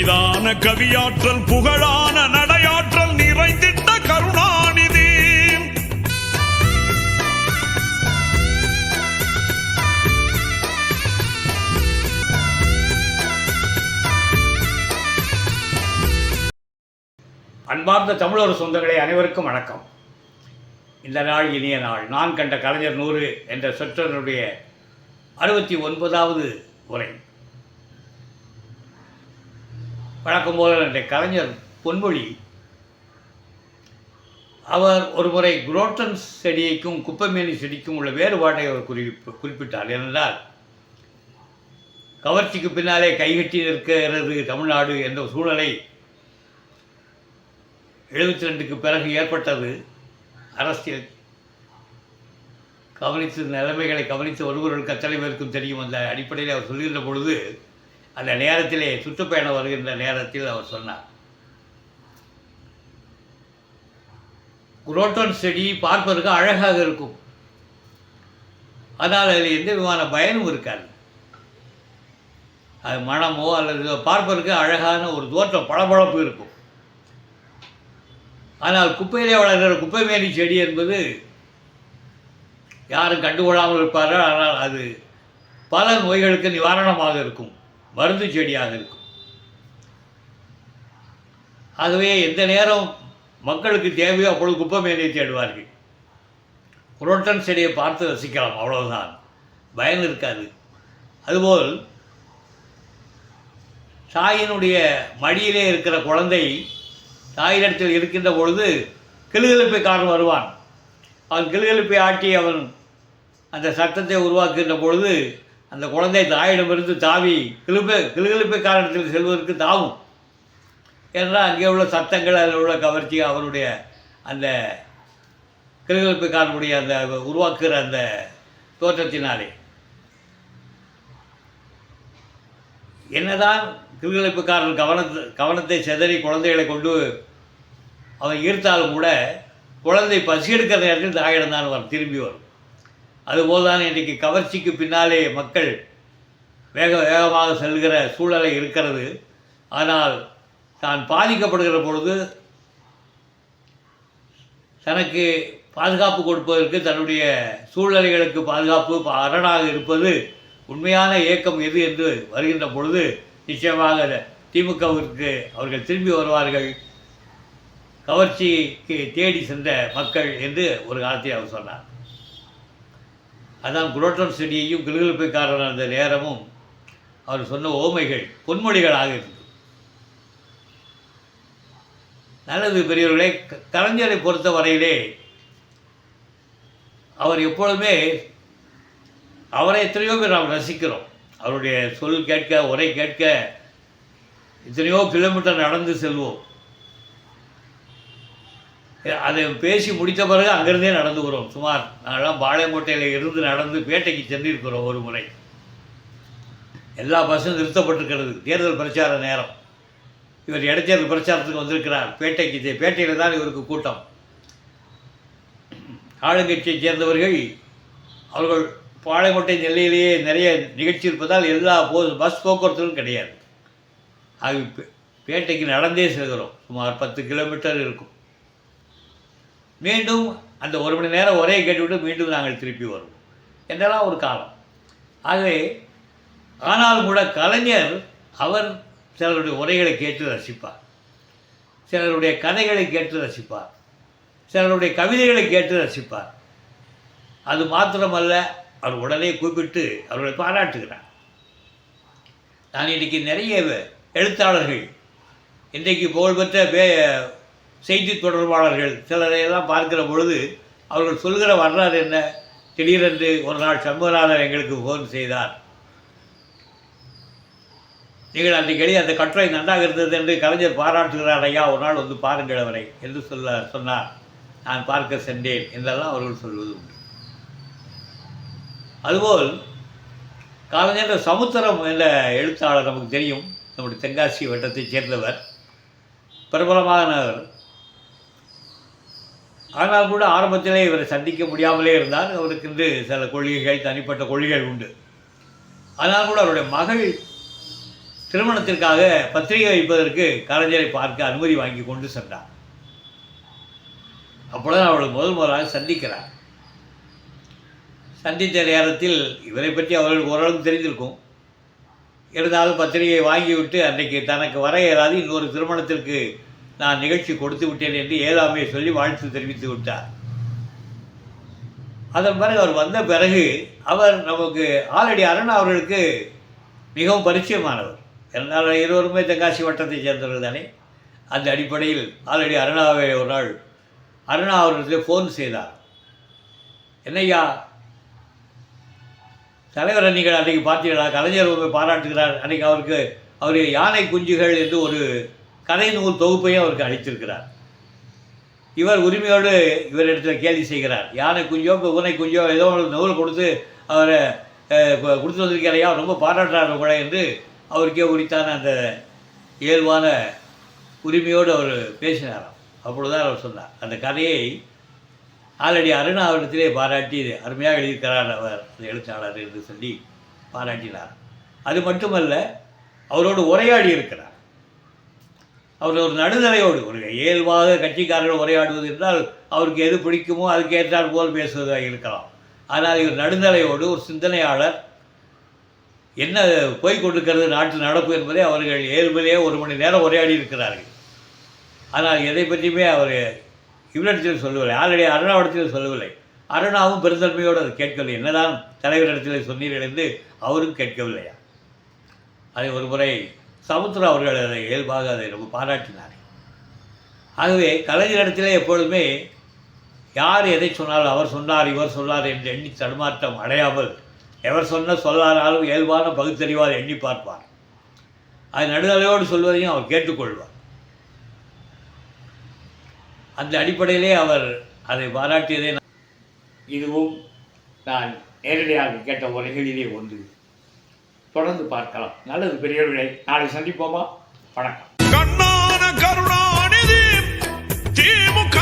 அரிதான கவியாற்றல் புகழான நடையாற்றல் நிறைந்திட்ட கருணாநிதி. அன்பார்ந்த தமிழர் சொந்தங்களே அனைவருக்கும் வணக்கம். இந்த நாள் இனிய நாள். நான் கண்ட கலைஞர் நூறு என்ற சொற்றனுடைய அறுபத்தி ஒன்பதாவது உரை. வழக்கம் போல என்ற கலைஞர் பொன்மொழி அவர் ஒருமுறை குரோட்டன்ஸ் செடியைக்கும் குப்பைமேனி செடிக்கும் உள்ள வேறுபாட்டை அவர் குறிப்பு குறிப்பிட்டார். ஏனென்றால் கவர்ச்சிக்கு பின்னாலே கைகட்டி நிற்கிறது தமிழ்நாடு என்ற சூழலை எழுபத்தி ரெண்டுக்கு பிறகு ஏற்பட்டது. அரசியல் கவனித்து நிலைமைகளை கவனித்து வருபவர்கள் கத்தலைவருக்கும் தெரியும். அந்த அடிப்படையில் அவர் சொல்கின்ற பொழுது அந்த நேரத்திலே சுற்றுப்பயணம் வருகின்ற நேரத்தில் அவர் சொன்னார். குரோட்டோன் செடி பார்ப்பதற்கு அழகாக இருக்கும். ஆனால் அதில் எந்த விதமான பயனும் இருக்காது. அது மனமோ அல்லது பார்ப்பதற்கு அழகான ஒரு தோற்றம் பளபளப்பு இருக்கும். ஆனால் குப்பையிலே வளர்கிற குப்பைமேனி செடி என்பது யாரும் கண்டுகொள்ளாமல் இருப்பார்கள். ஆனால் அது பல நோய்களுக்கு நிவாரணமாக இருக்கும். மருந்து செடியாக இருக்கும். ஆகவே எந்த நேரம் மக்களுக்கு தேவையோ அப்பொழுது குப்பை மேலே தேடுவார்கள். புரோட்டன் செடியை பார்த்து ரசிக்கலாம் அவ்வளவுதான். பயன் இருக்காது. அதுபோல் தாயினுடைய மடியிலே இருக்கிற குழந்தை தாயிடத்தில் இருக்கின்ற பொழுது கிளுகிழப்பைக்காரன் வருவான். அவன் கிளுகிழப்பை ஆட்டி அவன் அந்த சத்தத்தை உருவாக்குகின்ற பொழுது அந்த குழந்தை தாயிடமிருந்து தாவி கிளிப்பு கிளுகிழிப்பு காரணத்தில் செல்வதற்கு தாவும். ஏன்னா அங்கே உள்ள சத்தங்கள் அதில் உள்ள கவர்ச்சி அவருடைய அந்த கிளுகிழப்பைக்காரனுடைய அந்த உருவாக்குகிற அந்த தோற்றத்தினாலே. என்னதான் கிளுகிழப்புக்காரன் கவனத்தை கவனத்தை செதறி குழந்தைகளை கொண்டு அவன் ஈர்த்தாலும் கூட குழந்தை பசி எடுக்கிற நேரத்தில் தாயிடம் தான் வரும் திரும்பி வரும். அதுபோல் தான் இன்றைக்கு கவர்ச்சிக்கு பின்னாலே மக்கள் வேக வேகமாக செல்கிற சூழலை இருக்கிறது. ஆனால் தான் பாதிக்கப்படுகிற பொழுது தனக்கு பாதுகாப்பு கொடுப்பதற்கு தன்னுடைய சூழ்நிலைகளுக்கு பாதுகாப்பு ப- அரணாக இருப்பது உண்மையான இயக்கம் எது என்று வருகின்ற பொழுது நிச்சயமாக திமுகவிற்கு அவர்கள் திரும்பி வருவார்கள். கவர்ச்சிக்கு தேடி சென்ற மக்கள் என்று ஒரு காலத்தை அவர் சொன்னார். அதான் குரோட்டம் செடியையும் கிளுகிழப்பைக்காரன் அந்த நேரமும் அவர் சொன்ன ஓமைகள் பொன்மொழிகளாக இருந்தது. நல்லது பெரியவர்களே க- கலைஞரை பொறுத்த வரையிலே அவர் எப்பொழுதுமே அவரை எத்தனையோ பேர் நாம் ரசிக்கிறோம். அவருடைய சொல் கேட்க உரை கேட்க எத்தனையோ கிலோமீட்டர் நடந்து செல்வோம். அதை பேசி முடித்த பிறகு அங்கேருந்தே நடந்துக்கிறோம் சுமார் நாங்களாம் பாளையங்கோட்டையில் இருந்து நடந்து பேட்டைக்கு சென்றிருக்கிறோம் ஒரு முறை. எல்லா பஸ்ஸும் நிறுத்தப்பட்டிருக்கிறது. தேர்தல் பிரச்சார நேரம். இவர் இடைத்தேர்தல் பிரச்சாரத்துக்கு வந்திருக்கிறார். பேட்டைக்கு பேட்டையில் தான் இவருக்கு கூட்டம். ஆளுங்கட்சியைச் சேர்ந்தவர்கள் அவர்கள் பாளையங்கோட்டை நெல்லையிலேயே நிறைய நிகழ்ச்சி இருப்பதால் எல்லா போ பஸ் போக்குவரத்தும் கிடையாது. ஆக பேட்டைக்கு நடந்தே செல்கிறோம். சுமார் பத்து கிலோமீட்டர் இருக்கும். மீண்டும் அந்த ஒரு மணி நேரம் ஒரே கேட்டுவிட்டு மீண்டும் நாங்கள் திருப்பி வருவோம். என்றெல்லாம் ஒரு காலம். ஆகவே ஆனாலும் கூட கலைஞர் அவர் சிலருடைய உரைகளை கேட்டு ரசிப்பார். சிலருடைய கதைகளை கேட்டு ரசிப்பார். சிலருடைய கவிதைகளை கேட்டு ரசிப்பார். அது மாத்திரமல்ல அவர் உடனே கூப்பிட்டு அவர்களை பாராட்டுகிறார். நான் இன்றைக்கி நிறைய எழுத்தாளர்கள் இன்றைக்கு புகழ்பெற்ற வே செய்தி தொடர்பாளர்கள் சிலரையெல்லாம் பார்க்கிற பொழுது அவர்கள் சொல்கிற வரலாறு என்ன? திடீரென்று ஒரு நாள் சண்முகநாதன் எங்களுக்கு ஃபோன் செய்தார். நீங்கள் அன்றைக்கு அந்த கட்டுரை நன்றாக இருந்தது என்று கலைஞர் பாராட்டுகிறார் ஐயா ஒரு நாள் வந்து பாருங்கள் அவரை என்று சொல்ல சொன்னார். நான் பார்க்க சென்றேன் என்றெல்லாம் அவர்கள் சொல்வது உண்டு. அதுபோல் கலைஞர் சமுத்திரம் என்ற எழுத்தாளர் நமக்கு தெரியும். நம்முடைய தென்காசி வட்டத்தைச் சேர்ந்தவர். பிரபலமானவர். ஆனால் கூட ஆரம்பத்திலே இவரை சந்திக்க முடியாமலே இருந்தார். அவருக்கு என்று சில கொள்கைகள் தனிப்பட்ட கொள்கைகள் உண்டு. ஆனால் கூட அவருடைய மகள் திருமணத்திற்காக பத்திரிகை வைப்பதற்கு கலைஞரை பார்க்க அனுமதி வாங்கி கொண்டு சென்றார். அப்பொழுது அவள் முதல் முதலாக சந்திக்கிறார். சந்தித்த நேரத்தில் இவரை பற்றி அவர்களுக்கு ஓரளவு தெரிந்திருக்கும். இருந்தாலும் பத்திரிகையை வாங்கிவிட்டு அன்றைக்கு தனக்கு வர இயலாது இன்னொரு திருமணத்திற்கு நான் நிகழ்ச்சி கொடுத்து விட்டேன் என்று ஏழாமையை சொல்லி வாழ்த்து தெரிவித்து விட்டார். அதன் பிறகு அவர் வந்த பிறகு அவர் நமக்கு ஆல்ரெடி அருணா அவர்களுக்கு மிகவும் பரிச்சயமானவர். என்னால் இருவருமே தென்காசி வட்டத்தைச் சேர்ந்தவர்கள் தானே? அந்த அடிப்படையில் ஆல்ரெடி அருணாவை ஒரு நாள் அருணா அவர்களுக்கு ஃபோன் செய்தார். என்னய்யா தலைவரை நீங்கள் அன்றைக்கி பார்த்தீங்களா கலைஞர் பாராட்டுகிறார். அன்றைக்கி அவருக்கு அவர் யானை குஞ்சுகள் என்று ஒரு கதை நூல் தொகுப்பையும் அவருக்கு அளித்திருக்கிறார். இவர் உரிமையோடு இவரிடத்தில் கேள்வி செய்கிறார். யானை குஞ்சோ இப்போ பூனை குஞ்சோ ஏதோ ஒரு நூல் கொடுத்து அவரை கொடுத்து வந்திருக்கிறையா? ரொம்ப பாராட்டுறாரு கூட என்று அவருக்கே உரித்தான அந்த இயல்பான உரிமையோடு அவர் பேசினாராம். அப்பொழுதுதான் அவர் சொன்னார் அந்த கதையை ஆல்ரெடி அருணா அவரிடத்திலே பாராட்டி அருமையாக எழுதியிருக்கிறார் அவர் அந்த எழுத்தாளர் என்று சொல்லி பாராட்டினார். அது மட்டுமல்ல அவரோடு உரையாடி இருக்கிறார். அவர் ஒரு நடுநிலையோடு ஒரு இயல்பாக கட்சிக்காரர்கள் உரையாடுவது என்றால் அவருக்கு எது பிடிக்குமோ அதுக்கேற்றால் போல் பேசுவதாக இருக்கலாம். ஆனால் இவர் நடுநிலையோடு ஒரு சிந்தனையாளர் என்ன போய் கொண்டிருக்கிறது நாட்டு நடப்பு என்பதை அவர்கள் இயல்பிலே ஒரு மணி நேரம் உரையாடி இருக்கிறார்கள். ஆனால் எதை பற்றியுமே அவர் இவரிடத்தில் சொல்லவில்லை. ஆல்ரெடி அருணாவிடத்தில் சொல்லவில்லை. அருணாவும் பெருந்தன்மையோடு அதை கேட்கவில்லை. என்னதான் தலைவரிடத்தில் சொன்னீர்கள் என்று அவரும் கேட்கவில்லையா? அதை ஒரு முறை சமுத்திரா அவர்கள் அதை இயல்பாக அதை ரொம்ப பாராட்டினார் ஆகவே கலைஞரிடத்திலே எப்பொழுதுமே யார் எதை சொன்னாலும் அவர் சொன்னார் இவர் சொன்னார் என்று எண்ணி தடுமாற்றம் அடையாமல் எவர் சொன்ன சொல்லானாலும் இயல்பான பகுத்தறிவால் எண்ணி பார்ப்பார். அது நடுநிலையோடு சொல்வதையும் அவர் கேட்டுக்கொள்வார். அந்த அடிப்படையிலே அவர் அதை பாராட்டியதை நான் இதுவும் நான் நேரடியாக கேட்ட உரைகளிலே ஒன்று. தொடர்ந்து பார்க்கலாம். நல்லது பெரிய பெரியவர்களே நாளை சந்திப்போமா? வணக்கம். கண்ணான கருணாநிதி திமுக